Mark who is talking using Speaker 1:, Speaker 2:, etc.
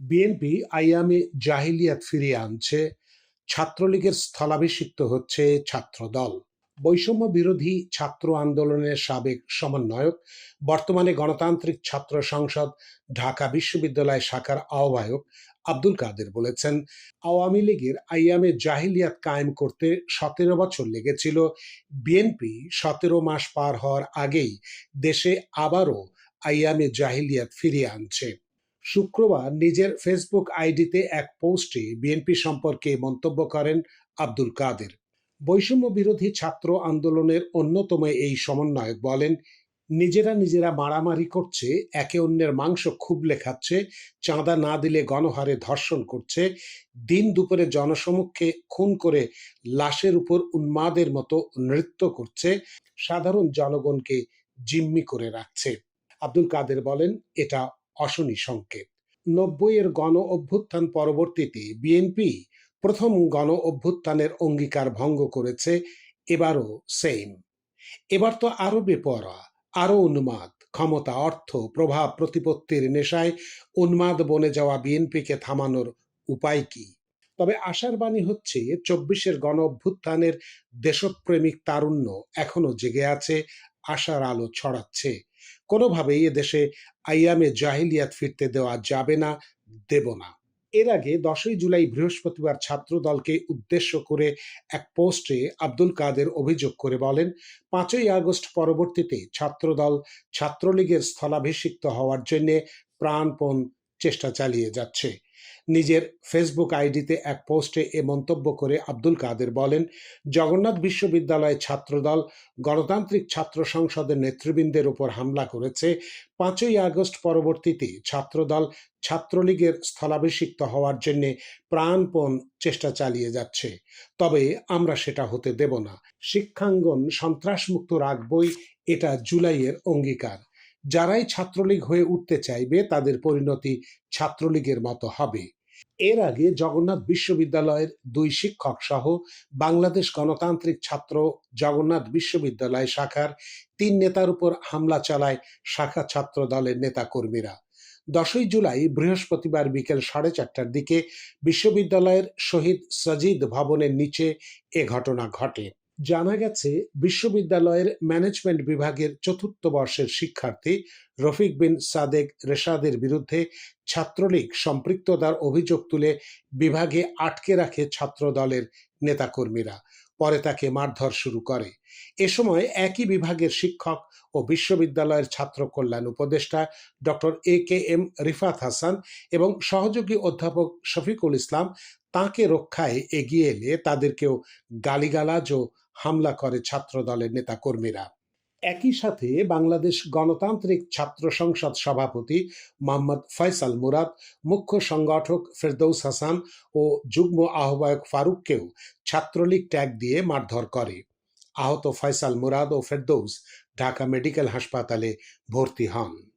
Speaker 1: BNP আইয়ামে জাহিলিয়াত ফিরিয়ে আনছে। ছাত্রলীগের স্থলাভিষিক্ত হচ্ছে ছাত্রদল। বৈষম্য বিরোধী ছাত্র আন্দোলনের সাবেক সমন্বয়ক, বর্তমানে গণতান্ত্রিক ছাত্র সংসদ, ঢাকা বিশ্ববিদ্যালয় শাখার আহ্বায়ক আব্দুল কাদের বলেছেন, আওয়ামী লীগের আইয়ামে জাহিলিয়াত কায়েম করতে সতেরো বছর লেগেছিল। বিএনপি সতেরো মাস পার হওয়ার আগেই দেশে আবারও আইয়ামে জাহিলিয়াত ফিরিয়ে আনছে। শুক্রবার নিজের ফেসবুক আইডিতে এক পোস্টে বিএনপি সম্পর্কে মন্তব্য করেন আব্দুল কাদের। বৈষম্য বিরোধী ছাত্র আন্দোলনের অন্যতম এই সমন্বয়ক বলেন, নিজেরা নিজেরা মারামারি করছে, একে অন্যের মাংস খুবলে খাচ্ছে চাঁদা না দিলে গণহারে ধর্ষণ করছে, দিন দুপুরে জনসমক্ষে খুন করে লাশের উপর উন্মাদের মতো নৃত্য করছে, সাধারণ জনগণকে জিম্মি করে রাখছে। আব্দুল কাদের বলেন, এটা অশনি সংকেত। নব্বইয়ের গণ অভ্যুত্থান পরবর্তীতে বিএনপি প্রথম গণ অভ্যুত্থানের অঙ্গীকার ভঙ্গ করেছে, এবারও সেম এবার তো আরও বেপরোয়া আরও উন্মাদ, ক্ষমতা, অর্থ, প্রভাব, প্রতিপত্তির নেশায় উন্মাদ বনে যাওয়া বিএনপিকে থামানোর উপায় কি? তবে আশার বাণী হচ্ছে, চব্বিশের গণ অভ্যুত্থানের দেশপ্রেমিক তারুণ্য এখনও জেগে আছে, আশার আলো ছড়াচ্ছে। কোনোভাবেই এদেশে আইয়ামে জাহিলিয়াত ফিরতে দেওয়া যাবে না, দেব না। এর আগে দশই জুলাই বৃহস্পতিবার ছাত্র দলকে উদ্দেশ্য করে এক পোস্টে আব্দুল কাদের অভিযোগ করে বলেন, পাঁচই আগস্ট পরবর্তীতে ছাত্রদল ছাত্রলীগের স্থলাভিষিক্ত হওয়ার জন্য প্রাণপণ চেষ্টা চালিয়ে যাচ্ছে। নিজের ফেসবুক আইডিতে এক পোস্টে এ মন্তব্য করে আব্দুল কাদের বলেন, জগন্নাথ বিশ্ববিদ্যালয় ছাত্রদল গণতান্ত্রিক ছাত্র সংসদের নেতৃবৃন্দের উপর হামলা করেছে। পাঁচই আগস্ট পরবর্তীতে ছাত্রদল ছাত্রলীগের স্থলাভিষিক্ত হওয়ার জন্য প্রাণপণ চেষ্টা চালিয়ে যাচ্ছে। তবে আমরা সেটা হতে দেব না। শিক্ষাঙ্গন সন্ত্রাসমুক্ত রাখবই, এটা জুলাইয়ের অঙ্গীকার। যারাই ছাত্রলীগ হয়ে উঠতে চাইবে, তাদের পরিণতি ছাত্রলীগের মতো হবে। এর আগে জগন্নাথ বিশ্ববিদ্যালয়ের দুই শিক্ষক সহ বাংলাদেশ গণতান্ত্রিক ছাত্র জগন্নাথ বিশ্ববিদ্যালয় শাখার তিন নেতার উপর হামলা চালায় শাখা ছাত্র দলের নেতাকর্মীরা। দশই জুলাই বৃহস্পতিবার বিকেল সাড়ে চারটার দিকে বিশ্ববিদ্যালয়ের শহীদ সজিদ ভবনের নিচে এ ঘটনা ঘটে। জানা গেছে, বিশ্ববিদ্যালয়ের ম্যানেজমেন্ট বিভাগের চতুর্থ বর্ষের শিক্ষার্থী রফিক বিন সাদেক রেশাদের বিরুদ্ধে ছাত্রলীগ সম্পৃক্ততার অভিযোগ তুলে বিভাগে আটকে রাখে ছাত্র দলের নেতাকর্মীরা। পরে তাকে মারধর শুরু করে। এ সময় একই বিভাগের শিক্ষক ও বিশ্ববিদ্যালয়ের ছাত্র কল্যাণ উপদেষ্টা doctor A K M Rifat Hasan এবং সহযোগী অধ্যাপক শফিকুল ইসলাম তাকে রক্ষায় এগিয়ে এলে তাদেরকেও গালিগালাজ ও হামলা করে ছাত্র দলের নেতাকর্মীরা। একই সাথে বাংলাদেশ গণতান্ত্রিক ছাত্র সংসদ সভাপতি মোহাম্মদ ফয়সাল মুরাদ, মুখ্য সংগঠক ফেরদৌস হাসান ও যুগ্ম আহ্বায়ক ফারুককেও ছাত্রলীগ ট্যাগ দিয়ে মারধর করে। আহত ফয়সাল মুরাদ ও ফেরদৌস ঢাকা মেডিকেল হাসপাতালে ভর্তি হন।